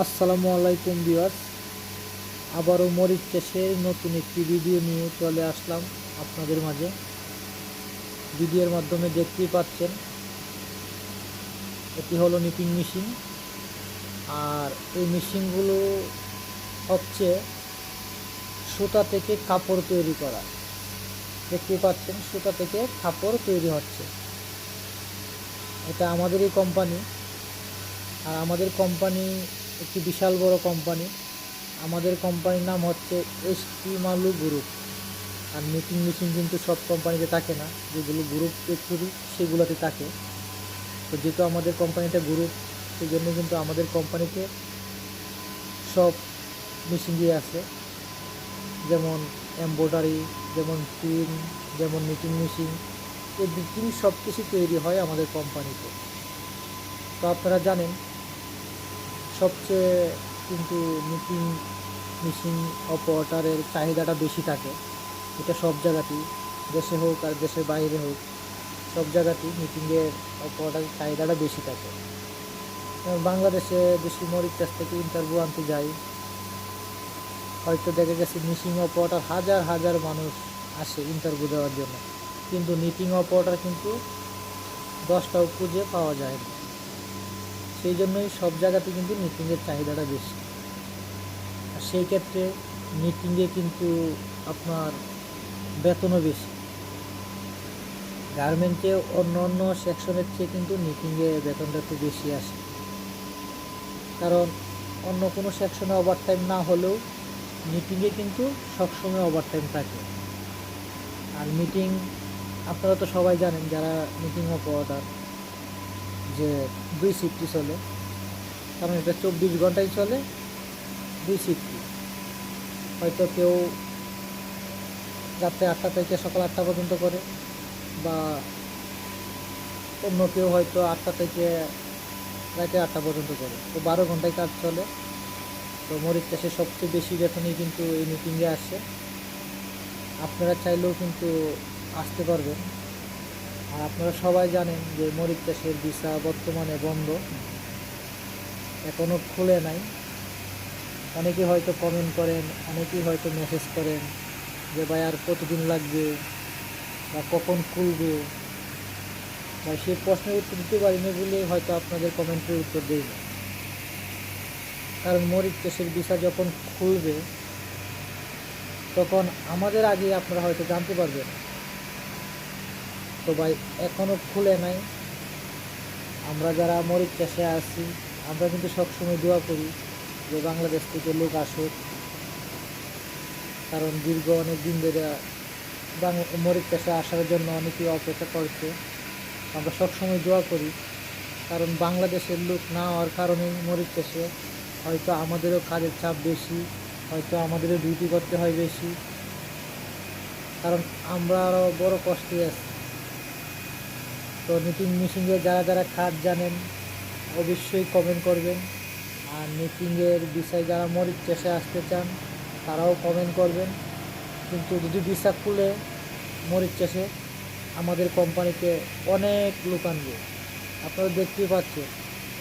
আসসালামু আলাইকুম বিয়াস আবারও মরিচ চাষের নতুন একটি ভিডিও নিয়ে চলে আসলাম আপনাদের মাঝে। ভিডিওর মাধ্যমে দেখতেই পাচ্ছেন, এটি হলো নিপিং মেশিন। আর এই মেশিনগুলো হচ্ছে সুতা থেকে কাপড় তৈরি করা। দেখতেই পাচ্ছেন, সুতা থেকে কাপড় তৈরি হচ্ছে। এটা আমাদেরই কোম্পানি। আর আমাদের কোম্পানি একটি বিশাল বড় কোম্পানি আমাদের কোম্পানির নাম হচ্ছে এস টি মালু গ্রুপ আর মিটিং মেশিন কিন্তু সব কোম্পানিতে থাকে না। যেগুলো গ্রুপ করি সেগুলোতে থাকে। তো যেহেতু আমাদের কোম্পানিটা গ্রুপ সেই জন্য কিন্তু আমাদের কোম্পানিতে সব মেশিন দিয়ে আছে যেমন এমব্রয়ডারি যেমন পিন যেমন মিটিং মেশিন এই বিক্রি সব কিছু তৈরি হয় আমাদের কোম্পানিতে তো আপনারা জানেন সবচেয়ে কিন্তু মিটিং, মিশিং অপারেটারের চাহিদাটা বেশি থাকে। এটা সব জায়গাতেই, দেশে হোক আর দেশের বাইরে হোক, সব জায়গাতেই মিটিংয়ের অপারেটারের চাহিদাটা বেশি থাকে। বাংলাদেশে বেশি মরিচ চাষ থেকে ইন্টারভিউ আনতে যাই, হয়তো দেখা গেছে মিশিং অপারেটার হাজার হাজার মানুষ আসে ইন্টারভিউ দেওয়ার জন্য। কিন্তু নিটিং অপারেটার কিন্তু দশটাও খুঁজে পাওয়া যায় না। সেই জন্যই সব জায়গাতে কিন্তু মিটিংয়ের চাহিদাটা বেশি। আর সেই ক্ষেত্রে মিটিংয়ে কিন্তু আপনার বেতনও বেশি। গার্মেন্টে অন্য অন্য সেকশনের চেয়ে কিন্তু মিটিংয়ে বেতনটা একটু বেশি আসে। কারণ অন্য কোনো সেকশনে ওভার টাইম না হলেও মিটিংয়ে কিন্তু সবসময় ওভার টাইম থাকে। আর মিটিং আপনারা তো সবাই জানেন, যারা মিটিংও মিটিং অপারেটার যে দুই শিফটই চলে কারণ এটা চব্বিশ ঘন্টায় চলে, দুই শিফটই হয়তো কেউ রাত্রে আটটা থেকে সকাল আটটা পর্যন্ত করে, বা অন্য কেউ হয়তো আটটা থেকে রাতে আটটা পর্যন্ত করে। তো বারো ঘন্টায় কাজ চলে। তো মরিচ চাষে সবচেয়ে বেশি বেতনই কিন্তু এই মিটিংয়ে আসে। আপনারা চাইলেও কিন্তু আসতে পারবেন। আর আপনারা সবাই জানেন যে মরিচ চাষের ভিসা বর্তমানে বন্ধ। এখনও খুলে নাই। অনেকেই হয়তো কমেন্ট করেন, অনেকেই হয়তো মেসেজ করেন যে, ভাই, আর কতদিন লাগবে বা কখন খুলবে? বা সেই প্রশ্নের উত্তর দিতে পারিনি বলে হয়তো আপনাদের কমেন্টের উত্তর দেই না। কারণ মরিচ চাষের ভিসা যখন খুলবে, তখন আমাদের আগে আপনারা হয়তো জানতে পারবেন। তো ভাই এখনও খুলে নাই। আমরা যারা মরিচ চাষে আছি, আমরা কিন্তু সবসময় দোয়া করি যে বাংলাদেশ থেকে লোক আসুক। কারণ দীর্ঘ অনেক দিন ধরে মরিচ চাষে আসার জন্য অনেকেই অপেক্ষা করছে। আমরা সবসময় দোয়া করি, কারণ বাংলাদেশের লোক না হওয়ার কারণে মরিচ চাষে হয়তো আমাদেরও কাজের চাপ বেশি, হয়তো আমাদেরও ডিউটি করতে হয় বেশি। কারণ আমরা আরও বড় কষ্টে আছি। তো নিটিং মেশিনে যারা যারা কাজ জানেন, অবশ্যই কমেন্ট করবেন। আর মিটিংয়ের বিষয়ে যারা মরিচ চাষে আসতে চান, তারাও কমেন্ট করবেন। কিন্তু যদি ভিসা খুলে মরিচ চাষে, আমাদের কোম্পানিতে অনেক লোক আনবে। আপনারা দেখতেই পাচ্ছেন,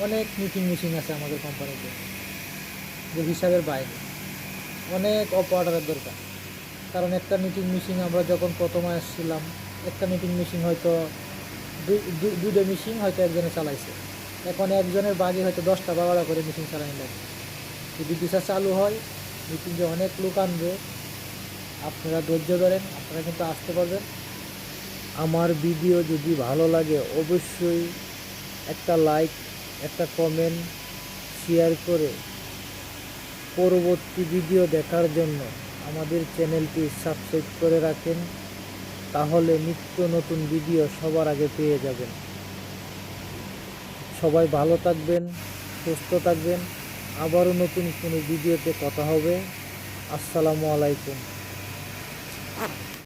অনেক মিটিং মেশিন আছে আমাদের কোম্পানিতে, যে হিসাবের বাইরে। অনেক অপারেটারের দরকার। কারণ একটা মিটিং মেশিন আমরা যখন প্রথমে আসছিলাম, একটা মিটিং মেশিন হয়তো দুইটা মেশিন হয়তো একজনে চালাইছে। এখন একজনের বাগে হয়তো দশটা বারোটা করে মেশিন চালানি লাগে যদি ভিসা চালু হয় মিটিংয়ে অনেক লোক আনবে। আপনারা ধৈর্য ধরেন, আপনারা কিন্তু আসতে পারবেন। আমার ভিডিও যদি ভালো লাগে, অবশ্যই একটা লাইক একটা কমেন্ট শেয়ার করে পরবর্তী ভিডিও দেখার জন্য আমাদের চ্যানেলটি সাবস্ক্রাইব করে রাখেন। তাহলে নিত্য নতুন ভিডিও সবার আগে পেয়ে যাবেন। সবাই ভালো থাকবেন, সুস্থ থাকবেন। আবারও নতুন কোনো ভিডিওতে কথা হবে। আসসালামু আলাইকুম।